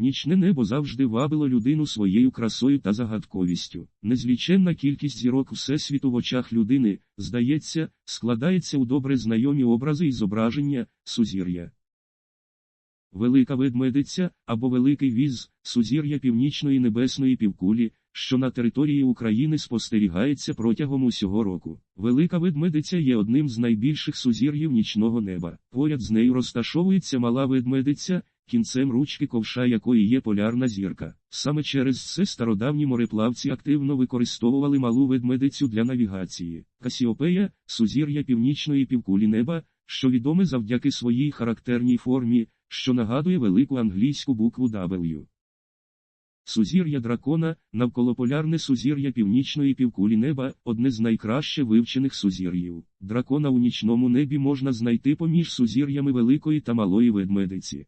Нічне небо завжди вабило людину своєю красою та загадковістю. Незліченна кількість зірок Всесвіту в очах людини, здається, складається у добре знайомі образи і зображення, сузір'я. Велика ведмедиця або Великий віз, сузір'я північної небесної півкулі, що на території України спостерігається протягом усього року. Велика ведмедиця є одним з найбільших сузір'їв нічного неба. Поряд з нею розташовується мала ведмедиця, кінцем ручки ковша якої є полярна зірка. Саме через це стародавні мореплавці активно використовували малу ведмедицю для навігації. Касіопея сузір'я північної півкулі неба, що відоме завдяки своїй характерній формі, що нагадує велику англійську букву W. Сузір'я дракона, навколополярне сузір'я північної півкулі неба, одне з найкраще вивчених сузір'їв. Дракона у нічному небі можна знайти поміж сузір'ями великої та малої ведмедиці.